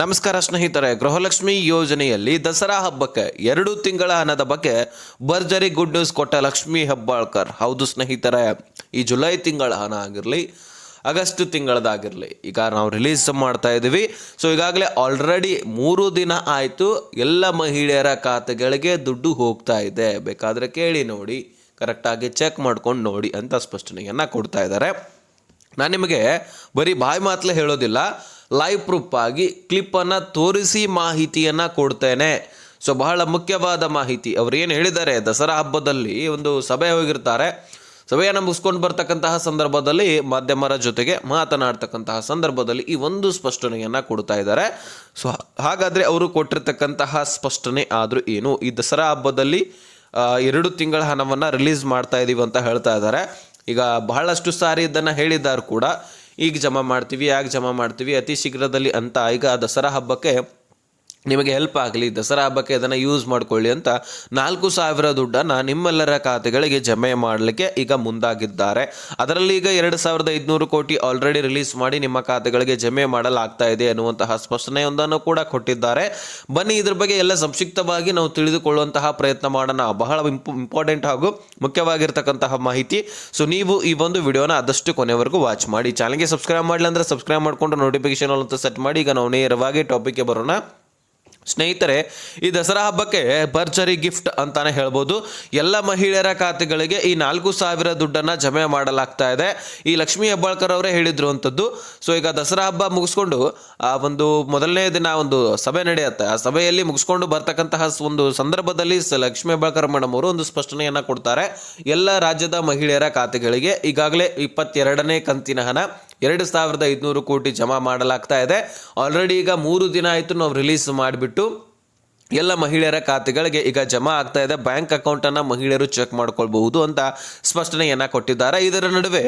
ನಮಸ್ಕಾರ ಸ್ನೇಹಿತರೆ, ಗೃಹಲಕ್ಷ್ಮಿ ಯೋಜನೆಯಲ್ಲಿ ದಸರಾ ಹಬ್ಬಕ್ಕೆ ಎರಡು ತಿಂಗಳ ಹಣದ ಬಗ್ಗೆ ಭರ್ಜರಿ ಗುಡ್ ನ್ಯೂಸ್ ಕೊಟ್ಟ ಲಕ್ಷ್ಮಿ ಹೆಬ್ಬಾಳ್ಕರ್. ಹೌದು ಸ್ನೇಹಿತರೆ, ಈ ಜುಲೈ ತಿಂಗಳ ಹಣ ಆಗಿರಲಿ, ಆಗಸ್ಟ್ ತಿಂಗಳದಾಗಿರಲಿ ಈಗ ನಾವು ರಿಲೀಸ್ ಮಾಡ್ತಾ ಇದ್ದೀವಿ. ಸೊ ಈಗಾಗಲೇ ಆಲ್ರೆಡಿ ಮೂರು ದಿನ ಆಯಿತು, ಎಲ್ಲ ಮಹಿಳೆಯರ ಖಾತೆಗಳಿಗೆ ದುಡ್ಡು ಹೋಗ್ತಾ ಇದೆ. ಬೇಕಾದರೆ ಕೇಳಿ ನೋಡಿ ಕರೆಕ್ಟಾಗಿ ಚೆಕ್ ಮಾಡ್ಕೊಂಡು ನೋಡಿ ಅಂತ ಸ್ಪಷ್ಟನೆಯನ್ನು ಕೊಡ್ತಾ ಇದ್ದಾರೆ. ನಾನು ನಿಮಗೆ ಬರೀ ಬಾಯಿ ಮಾತಲೇ ಹೇಳೋದಿಲ್ಲ ಲೈವ್ ಪ್ರೂಫ್ ಆಗಿ ಕ್ಲಿಪ್ಪನ್ನು ತೋರಿಸಿ ಮಾಹಿತಿಯನ್ನು ಕೊಡ್ತೇನೆ. ಸೊ ಬಹಳ ಮುಖ್ಯವಾದ ಮಾಹಿತಿ. ಅವ್ರು ಏನು ಹೇಳಿದ್ದಾರೆ, ದಸರಾ ಹಬ್ಬದಲ್ಲಿ ಒಂದು ಸಭೆ ಹೋಗಿರ್ತಾರೆ. ಸಭೆಯನ್ನು ಮುಗಿಸ್ಕೊಂಡು ಬರ್ತಕ್ಕಂತಹ ಸಂದರ್ಭದಲ್ಲಿ ಮಾಧ್ಯಮರ ಜೊತೆಗೆ ಮಾತನಾಡ್ತಕ್ಕಂತಹ ಸಂದರ್ಭದಲ್ಲಿ ಈ ಒಂದು ಸ್ಪಷ್ಟನೆಯನ್ನು ಕೊಡ್ತಾ ಇದ್ದಾರೆ. ಸೊ ಹಾಗಾದರೆ ಅವರು ಕೊಟ್ಟಿರ್ತಕ್ಕಂತಹ ಸ್ಪಷ್ಟನೆ ಆದರೂ ಏನು? ಈ ದಸರಾ ಹಬ್ಬದಲ್ಲಿ ಎರಡು ತಿಂಗಳ ಹಣವನ್ನು ರಿಲೀಸ್ ಮಾಡ್ತಾ ಇದ್ದೀವಿ ಅಂತ ಹೇಳ್ತಾ ಇದ್ದಾರೆ. ಈಗ ಬಹಳಷ್ಟು ಸಾರಿ ಇದನ್ನು ಹೇಳಿದ್ದಾರೆ ಕೂಡ. ಈಗ ಜಮಾ ಮಾಡ್ತೀವಿ ಯಾಕೆ ಜಮಾ ಮಾಡ್ತೀವಿ? ಅತಿ ಶೀಘ್ರದಲ್ಲಿ ಅಂತ. ಈಗ ದಸರಾ ಹಬ್ಬಕ್ಕೆ ನಿಮಗೆ ಹೆಲ್ಪ್ ಆಗಲಿ, ದಸರಾ ಹಬ್ಬಕ್ಕೆ ಅದನ್ನು ಯೂಸ್ ಮಾಡಿಕೊಳ್ಳಿ ಅಂತ ನಾಲ್ಕು ಸಾವಿರ ದುಡ್ಡನ್ನು ನಿಮ್ಮೆಲ್ಲರ ಖಾತೆಗಳಿಗೆ ಜಮೆ ಮಾಡಲಿಕ್ಕೆ ಈಗ ಮುಂದಾಗಿದ್ದಾರೆ. ಅದರಲ್ಲಿ ಈಗ ಎರಡು ಸಾವಿರದ ಐದುನೂರು ಕೋಟಿ ಆಲ್ರೆಡಿ ರಿಲೀಸ್ ಮಾಡಿ ನಿಮ್ಮ ಖಾತೆಗಳಿಗೆ ಜಮೆ ಮಾಡಲಾಗ್ತಾ ಇದೆ ಅನ್ನುವಂತಹ ಸ್ಪಷ್ಟನೆಯೊಂದನ್ನು ಕೂಡ ಕೊಟ್ಟಿದ್ದಾರೆ. ಬನ್ನಿ, ಇದ್ರ ಬಗ್ಗೆ ಎಲ್ಲ ಸಂಕ್ಷಿಪ್ತವಾಗಿ ನಾವು ತಿಳಿದುಕೊಳ್ಳುವಂತಹ ಪ್ರಯತ್ನ ಮಾಡೋಣ. ಬಹಳ ಇಂಪಾರ್ಟೆಂಟ್ ಹಾಗೂ ಮುಖ್ಯವಾಗಿರ್ತಕ್ಕಂತಹ ಮಾಹಿತಿ. ಸೊ ನೀವು ಈ ಒಂದು ವಿಡಿಯೋನ ಆದಷ್ಟು ಕೊನೆವರೆಗೂ ವಾಚ್ ಮಾಡಿ. ಚಾನಲ್ಗೆ ಸಬ್ಸ್ಕ್ರೈಬ್ ಮಾಡಲಿ ಅಂದರೆ ಸಬ್ಸ್ಕ್ರೈಬ್ ಮಾಡಿಕೊಂಡು ನೋಟಿಫಿಕೇಶನ್ ಅಂತ ಸೆಟ್ ಮಾಡಿ. ಈಗ ನಾವು ನೇರವಾಗಿ ಟಾಪಿಕ್ಗೆ ಬರೋಣ. ಸ್ನೇಹಿತರೆ, ಈ ದಸರಾ ಹಬ್ಬಕ್ಕೆ ಭರ್ಜರಿ ಗಿಫ್ಟ್ ಅಂತಾನೆ ಹೇಳ್ಬೋದು. ಎಲ್ಲ ಮಹಿಳೆಯರ ಖಾತೆಗಳಿಗೆ ಈ ನಾಲ್ಕು ಸಾವಿರ ದುಡ್ಡನ್ನು ಜಮೆ ಮಾಡಲಾಗ್ತಾ ಇದೆ. ಈ ಲಕ್ಷ್ಮೀ ಹೆಬ್ಬಾಳ್ಕರ್ ಅವರೇ ಹೇಳಿದ್ರು ಅಂಥದ್ದು ಸೊ ಈಗ ದಸರಾ ಹಬ್ಬ ಮುಗಿಸ್ಕೊಂಡು, ಆ ಒಂದು ಮೊದಲನೇ ದಿನ ಒಂದು ಸಭೆ ನಡೆಯುತ್ತೆ. ಆ ಸಭೆಯಲ್ಲಿ ಮುಗಿಸ್ಕೊಂಡು ಬರ್ತಕ್ಕಂತಹ ಒಂದು ಸಂದರ್ಭದಲ್ಲಿ ಲಕ್ಷ್ಮೀ ಹೆಬ್ಬಾಳ್ಕರ್ ಮೇಡಮ್ ಅವರು ಒಂದು ಸ್ಪಷ್ಟನೆಯನ್ನು ಕೊಡ್ತಾರೆ. ಎಲ್ಲ ರಾಜ್ಯದ ಮಹಿಳೆಯರ ಖಾತೆಗಳಿಗೆ ಈಗಾಗಲೇ ಇಪ್ಪತ್ತೆರಡನೇ ಕಂತಿನ ಹಣ ಎರಡು ಸಾವಿರದ ಐದುನೂರು ಕೋಟಿ ಜಮಾ ಮಾಡಲಾಗ್ತಾ ಇದೆ. ಆಲ್ರೆಡಿ ಈಗ ಮೂರು ದಿನ ಆಯಿತು ನಾವು ರಿಲೀಸ್ ಮಾಡಿಬಿಟ್ಟು ಎಲ್ಲ ಮಹಿಳೆಯರ ಖಾತೆಗಳಿಗೆ ಈಗ ಜಮಾ ಆಗ್ತಾ ಇದೆ. ಬ್ಯಾಂಕ್ ಅಕೌಂಟನ್ನು ಮಹಿಳೆಯರು ಚೆಕ್ ಮಾಡ್ಕೊಳ್ಬಹುದು ಅಂತ ಸ್ಪಷ್ಟನೆಯನ್ನು ಕೊಟ್ಟಿದ್ದಾರೆ. ಇದರ ನಡುವೆ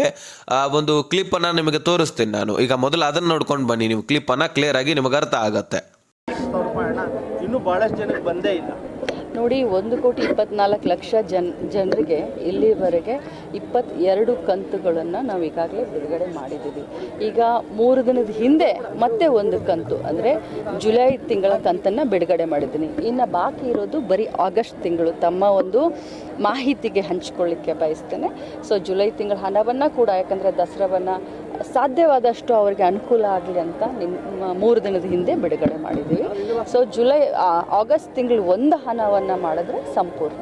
ಒಂದು ಕ್ಲಿಪ್ಪನ್ನು ನಿಮಗೆ ತೋರಿಸ್ತೀನಿ ನಾನು. ಈಗ ಮೊದಲು ಅದನ್ನು ನೋಡ್ಕೊಂಡು ಬನ್ನಿ. ನೀವು ಕ್ಲಿಪ್ಪನ್ನು ಕ್ಲಿಯರ್ ಆಗಿ ನಿಮಗೆ ಅರ್ಥ ಆಗುತ್ತೆ. ಇನ್ನೂ ಭಾಳಷ್ಟು ಜನಕ್ಕೆ ಬಂದೇ ಇಲ್ಲ. ನೋಡಿ, ಒಂದು ಕೋಟಿ ಇಪ್ಪತ್ನಾಲ್ಕು ಲಕ್ಷ ಜನ್, ಜನರಿಗೆ ಇಲ್ಲಿವರೆಗೆ ಇಪ್ಪತ್ತೆರಡು ಕಂತುಗಳನ್ನು ನಾವು ಈಗಾಗಲೇ ಬಿಡುಗಡೆ ಮಾಡಿದ್ದೀವಿ. ಈಗ ಮೂರು ದಿನದ ಹಿಂದೆ ಮತ್ತೆ ಒಂದು ಕಂತು, ಅಂದರೆ ಜುಲೈ ತಿಂಗಳ ಕಂತನ್ನು ಬಿಡುಗಡೆ ಮಾಡಿದ್ದೀನಿ. ಇನ್ನು ಬಾಕಿ ಇರೋದು ಬರೀ ಆಗಸ್ಟ್ ತಿಂಗಳು. ತಮ್ಮ ಒಂದು ಮಾಹಿತಿಗೆ ಹಂಚಿಕೊಳ್ಳಿಕ್ಕೆ ಬಯಸ್ತೇನೆ. ಸೊ ಜುಲೈ ತಿಂಗಳ ಹಣವನ್ನು ಕೂಡ, ಯಾಕಂದರೆ ದಸರಾವನ್ನು ಸಾಧ್ಯವಾದಷ್ಟು ಅವರಿಗೆ ಅನುಕೂಲ ಆಗಲಿ ಅಂತ ನಿಮ್ಮ ಮೂರು ದಿನದ ಹಿಂದೆ ಬಿಡುಗಡೆ ಮಾಡಿದ್ದೀವಿ. ಸೊ ಜುಲೈ ಆಗಸ್ಟ್ ತಿಂಗಳು ಒಂದು ಹಣವನ್ನು ಮಾಡಿದ್ರೆ ಸಂಪೂರ್ಣ.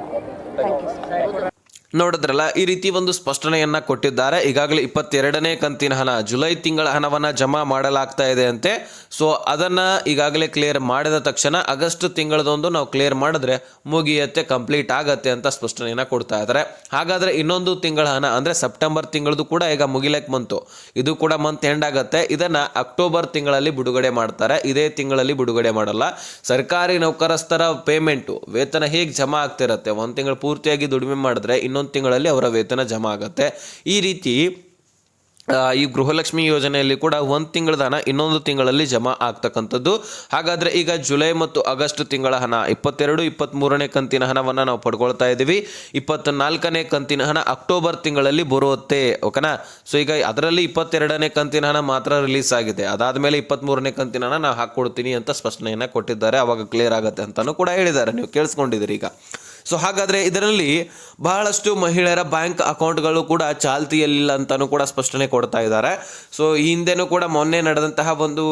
ಥ್ಯಾಂಕ್ ಯು ನೋಡಿದ್ರಲ್ಲ, ಈ ರೀತಿ ಒಂದು ಸ್ಪಷ್ಟನೆಯನ್ನ ಕೊಟ್ಟಿದ್ದಾರೆ. ಈಗಾಗಲೇ ಇಪ್ಪತ್ತೆರಡನೇ ಕಂತಿನ ಹಣ, ಜುಲೈ ತಿಂಗಳ ಹಣವನ್ನ ಜಮಾ ಮಾಡಲಾಗ್ತಾ ಇದೆ ಅಂತೆ. ಸೊ ಅದನ್ನ ಈಗಾಗಲೇ ಕ್ಲಿಯರ್ ಮಾಡಿದ ತಕ್ಷಣ ಆಗಸ್ಟ್ ತಿಂಗಳದೊಂದು ನಾವು ಕ್ಲಿಯರ್ ಮಾಡಿದ್ರೆ ಮುಗಿಯತ್ತೆ ಕಂಪ್ಲೀಟ್ ಆಗತ್ತೆ ಅಂತ ಸ್ಪಷ್ಟನೆಯನ್ನ ಕೊಡ್ತಾ ಇದ್ದಾರೆ. ಹಾಗಾದ್ರೆ ಇನ್ನೊಂದು ತಿಂಗಳ ಹಣ, ಅಂದ್ರೆ ಸೆಪ್ಟೆಂಬರ್ ತಿಂಗಳದು ಕೂಡ ಈಗ ಮುಗಿಲಕ್ಕೆ ಬಂತು. ಇದು ಕೂಡ ಮಂತ್ ಎಂಡ್ ಆಗತ್ತೆ. ಇದನ್ನ ಅಕ್ಟೋಬರ್ ತಿಂಗಳಲ್ಲಿ ಬಿಡುಗಡೆ ಮಾಡ್ತಾರೆ. ಇದೇ ತಿಂಗಳಲ್ಲಿ ಬಿಡುಗಡೆ ಮಾಡಲ್ಲ. ಸರ್ಕಾರಿ ನೌಕರಸ್ಥರ ಪೇಮೆಂಟು ವೇತನ ಹೇಗೆ ಜಮಾ ಆಗ್ತಿರತ್ತೆ? ಒಂದು ತಿಂಗಳು ಪೂರ್ತಿಯಾಗಿ ದುಡಿಮೆ ಮಾಡಿದ್ರೆ ಇನ್ನೊಂದು ತಿಂಗಳಲ್ಲಿ ಅವರ ವೇತನ ಜಮಾ ಆಗುತ್ತೆ. ಈ ರೀತಿ ಈ ಗೃಹಲಕ್ಷ್ಮಿ ಯೋಜನೆಯಲ್ಲಿ ಕೂಡ ಒಂದು ತಿಂಗಳ ಹಣ ಇನ್ನೊಂದು ತಿಂಗಳಲ್ಲಿ ಜಮಾ ಆಗ್ತಕ್ಕಂಥದ್ದು. ಹಾಗಾದರೆ ಈಗ ಜುಲೈ ಮತ್ತು ಆಗಸ್ಟ್ ತಿಂಗಳ ಹಣ, ಇಪ್ಪತ್ತೆರಡು ಇಪ್ಪತ್ತ್ಮೂರನೇ ಕಂತಿನ ಹಣವನ್ನು ನಾವು ಪಡ್ಕೊಳ್ತಾ ಇದ್ದೀವಿ ಇಪ್ಪತ್ತ್ನಾಲ್ಕನೇ ಕಂತಿನ ಹಣ ಅಕ್ಟೋಬರ್ ತಿಂಗಳಲ್ಲಿ ಬರುತ್ತೆ, ಓಕೆನಾ? ಸೊ ಈಗ ಅದರಲ್ಲಿ ಇಪ್ಪತ್ತೆರಡನೇ ಕಂತಿನ ಹಣ ಮಾತ್ರ ರಿಲೀಸ್ ಆಗಿದೆ. ಅದಾದಮೇಲೆ ಇಪ್ಪತ್ತ್ಮೂರನೇ ಕಂತಿನ ಹಣ ನಾವು ಹಾಕ್ಕೊಡ್ತೀನಿ ಅಂತ ಸ್ಪಷ್ಟನೆಯನ್ನು ಕೊಟ್ಟಿದ್ದಾರೆ. ಅವಾಗ ಕ್ಲಿಯರ್ ಆಗುತ್ತೆ ಅಂತಲೂ ಕೂಡ ಹೇಳಿದ್ದಾರೆ. ನೀವು ಕೇಳಿಸ್ಕೊಂಡಿದ್ದೀರಿ ಈಗ. ಸೊ ಹಾಗಾದರೆ ಇದರಲ್ಲಿ ಬಹಳಷ್ಟು ಮಹಿಳೆಯರ ಬ್ಯಾಂಕ್ ಅಕೌಂಟ್ಗಳು ಕೂಡ ಚಾಲ್ತಿಯಲ್ಲಿಲ್ಲ ಅಂತಲೂ ಕೂಡ ಸ್ಪಷ್ಟನೆ ಕೊಡ್ತಾ ಇದ್ದಾರೆ. ಸೊ ಈ ಹಿಂದೆನೂ ಕೂಡ ಮೊನ್ನೆ ನಡೆದಂತಹ ಒಂದು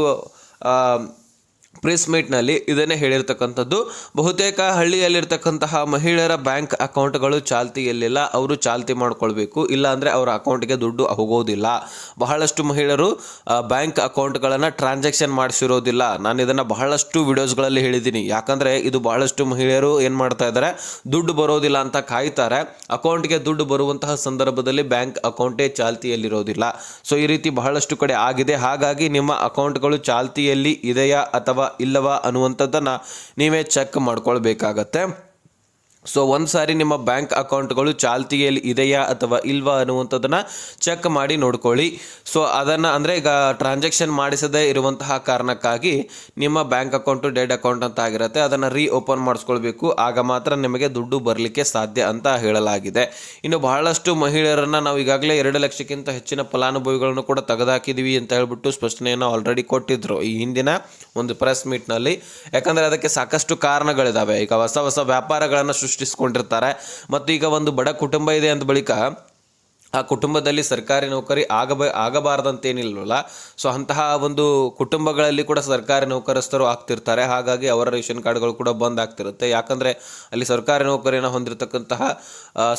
ಪ್ರೆಸ್ ಮೀಟ್ನಲ್ಲಿ ಇದನ್ನೇ ಹೇಳಿರ್ತಕ್ಕಂಥದ್ದು. ಬಹುತೇಕ ಹಳ್ಳಿಯಲ್ಲಿರ್ತಕ್ಕಂತಹ ಮಹಿಳೆಯರ ಬ್ಯಾಂಕ್ ಅಕೌಂಟ್ಗಳು ಚಾಲ್ತಿಯಲ್ಲಿಲ್ಲ ಅವರು ಚಾಲ್ತಿ ಮಾಡ್ಕೊಳ್ಬೇಕು. ಇಲ್ಲ ಅಂದರೆ ಅವರ ಅಕೌಂಟ್ಗೆ ದುಡ್ಡು ಹೋಗೋದಿಲ್ಲ. ಬಹಳಷ್ಟು ಮಹಿಳೆಯರು ಬ್ಯಾಂಕ್ ಅಕೌಂಟ್ಗಳನ್ನು ಟ್ರಾನ್ಸಾಕ್ಷನ್ ಮಾಡಿಸಿರೋದಿಲ್ಲ. ನಾನು ಇದನ್ನು ಬಹಳಷ್ಟು ವಿಡಿಯೋಸ್ಗಳಲ್ಲಿ ಹೇಳಿದ್ದೀನಿ. ಯಾಕಂದರೆ ಇದು ಬಹಳಷ್ಟು ಮಹಿಳೆಯರು ಏನು ಮಾಡ್ತಾ ಇದ್ದಾರೆ ದುಡ್ಡು ಬರೋದಿಲ್ಲ ಅಂತ ಕಾಯ್ತಾರೆ. ಅಕೌಂಟ್ಗೆ ದುಡ್ಡು ಬರುವಂತಹ ಸಂದರ್ಭದಲ್ಲಿ ಬ್ಯಾಂಕ್ ಅಕೌಂಟೇ ಚಾಲ್ತಿಯಲ್ಲಿರೋದಿಲ್ಲ. ಸೊ, ಈ ರೀತಿ ಬಹಳಷ್ಟು ಕಡೆ ಆಗಿದೆ. ಹಾಗಾಗಿ ನಿಮ್ಮ ಅಕೌಂಟ್ಗಳು ಚಾಲ್ತಿಯಲ್ಲಿ ಇದೆಯಾ ಅಥವಾ ಇಲ್ಲವಾ ಅನ್ನುವಂಥದ್ದನ್ನು ನೀವೇ ಚೆಕ್ ಮಾಡ್ಕೊಳ್ಬೇಕಾಗತ್ತೆ. ಸೊ ಒಂದು ಸಾರಿ ನಿಮ್ಮ ಬ್ಯಾಂಕ್ ಅಕೌಂಟ್ಗಳು ಚಾಲ್ತಿಯಲ್ಲಿ ಇದೆಯಾ ಅಥವಾ ಇಲ್ವಾ ಅನ್ನುವಂಥದ್ದನ್ನು ಚೆಕ್ ಮಾಡಿ ನೋಡ್ಕೊಳ್ಳಿ. ಸೊ ಅದನ್ನು ಅಂದರೆ ಈಗ ಟ್ರಾನ್ಸಾಕ್ಷನ್ ಮಾಡಿಸದೇ ಇರುವಂತಹ ಕಾರಣಕ್ಕಾಗಿ ನಿಮ್ಮ ಬ್ಯಾಂಕ್ ಅಕೌಂಟು ಡೆಡ್ ಅಕೌಂಟ್ ಅಂತ ಆಗಿರುತ್ತೆ. ಅದನ್ನು ರೀ ಓಪನ್ ಮಾಡಿಸ್ಕೊಳ್ಬೇಕು. ಆಗ ಮಾತ್ರ ನಿಮಗೆ ದುಡ್ಡು ಬರಲಿಕ್ಕೆ ಸಾಧ್ಯ ಅಂತ ಹೇಳಲಾಗಿದೆ. ಇನ್ನು ಬಹಳಷ್ಟು ಮಹಿಳೆಯರನ್ನು ನಾವು ಈಗಾಗಲೇ ಎರಡು ಲಕ್ಷಕ್ಕಿಂತ ಹೆಚ್ಚಿನ ಫಲಾನುಭವಿಗಳನ್ನು ಕೂಡ ತೆಗೆದುಹಾಕಿದ್ದೀವಿ ಅಂತ ಹೇಳಿಬಿಟ್ಟು ಸ್ಪಷ್ಟನೆಯನ್ನು ಆಲ್ರೆಡಿ ಕೊಟ್ಟಿದ್ದರು ಈ ಹಿಂದಿನ ಒಂದು ಪ್ರೆಸ್ ಮೀಟ್ನಲ್ಲಿ ಯಾಕಂದರೆ ಅದಕ್ಕೆ ಸಾಕಷ್ಟು ಕಾರಣಗಳಿದ್ದಾವೆ ಈಗ ಹೊಸ ಹೊಸ ವ್ಯಾಪಾರಗಳನ್ನು ಸೃಷ್ಟಿಸ್ಕೊಂಡಿರ್ತಾರೆ. ಮತ್ತು ಈಗ ಒಂದು ಬಡ ಕುಟುಂಬ ಇದೆ ಅಂದ ಬಳಿಕ ಆ ಕುಟುಂಬದಲ್ಲಿ ಸರ್ಕಾರಿ ನೌಕರಿ ಆಗಬ ಆಗಬಾರ್ದಂತೇನಿಲ್ವಲ್ಲ ಸೊ ಅಂತಹ ಒಂದು ಕುಟುಂಬಗಳಲ್ಲಿ ಕೂಡ ಸರ್ಕಾರಿ ನೌಕರಸ್ಥರು ಆಗ್ತಿರ್ತಾರೆ. ಹಾಗಾಗಿ ಅವರ ರೇಷನ್ ಕಾರ್ಡ್ಗಳು ಕೂಡ ಬಂದ್ ಆಗ್ತಿರುತ್ತೆ. ಯಾಕಂದರೆ ಅಲ್ಲಿ ಸರ್ಕಾರಿ ನೌಕರಿಯನ್ನು ಹೊಂದಿರತಕ್ಕಂತಹ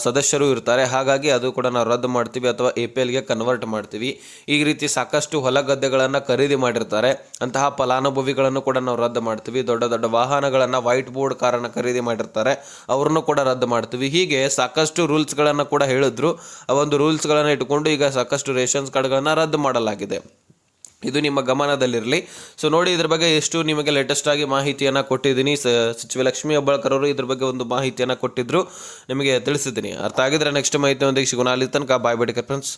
ಸದಸ್ಯರು ಇರ್ತಾರೆ. ಹಾಗಾಗಿ ಅದು ಕೂಡ ನಾವು ರದ್ದು ಮಾಡ್ತೀವಿ ಅಥವಾ ಎ ಪಿ ಎಲ್ಗೆ ಕನ್ವರ್ಟ್ ಮಾಡ್ತೀವಿ. ಈ ರೀತಿ ಸಾಕಷ್ಟು ಹೊಲ ಗದ್ದೆಗಳನ್ನು ಖರೀದಿ ಮಾಡಿರ್ತಾರೆ. ಅಂತಹ ಫಲಾನುಭವಿಗಳನ್ನು ಕೂಡ ನಾವು ರದ್ದು ಮಾಡ್ತೀವಿ. ದೊಡ್ಡ ದೊಡ್ಡ ವಾಹನಗಳನ್ನು ವೈಟ್ ಬೋರ್ಡ್ ಕಾರನ್ನು ಖರೀದಿ ಮಾಡಿರ್ತಾರೆ. ಅವ್ರನ್ನು ಕೂಡ ರದ್ದು ಮಾಡ್ತೀವಿ. ಹೀಗೆ ಸಾಕಷ್ಟು ರೂಲ್ಸ್ಗಳನ್ನು ಕೂಡ ಹೇಳಿದ್ರು. ಆ ಒಂದು ರೂಲ್ಸ್ಗಳನ್ನು ಇಟ್ಕೊಂಡು ಈಗ ಸಾಕಷ್ಟು ರೇಷನ್ಸ್ ಕಾರ್ಡ್ಗಳನ್ನು ರದ್ದು ಮಾಡಲಾಗಿದೆ. ಇದು ನಿಮ್ಮ ಗಮನದಲ್ಲಿರಲಿ. ಸೊ ನೋಡಿ ಇದ್ರ ಬಗ್ಗೆ ಎಷ್ಟು ನಿಮಗೆ ಲೇಟೆಸ್ಟ್ ಆಗಿ ಮಾಹಿತಿಯನ್ನು ಕೊಟ್ಟಿದ್ದೀನಿ. ಸಚಿವ ಲಕ್ಷ್ಮಿ ಹೆಬ್ಬಾಳ್ಕರ್ ಅವರು ಇದ್ರ ಬಗ್ಗೆ ಒಂದು ಮಾಹಿತಿಯನ್ನು ಕೊಟ್ಟಿದ್ರು. ನಿಮಗೆ ತಿಳಿಸಿದ್ದೀನಿ. ಅರ್ಥ ಆಗಿದ್ರೆ ನೆಕ್ಸ್ಟ್ ಮಾಹಿತಿ ಒಂದಿಗೆ ಸಿಗೋಣ ತನಕ ಬಾಯ್ ಬೇಡಿಕೆ ಫ್ರೆಂಡ್ಸ್.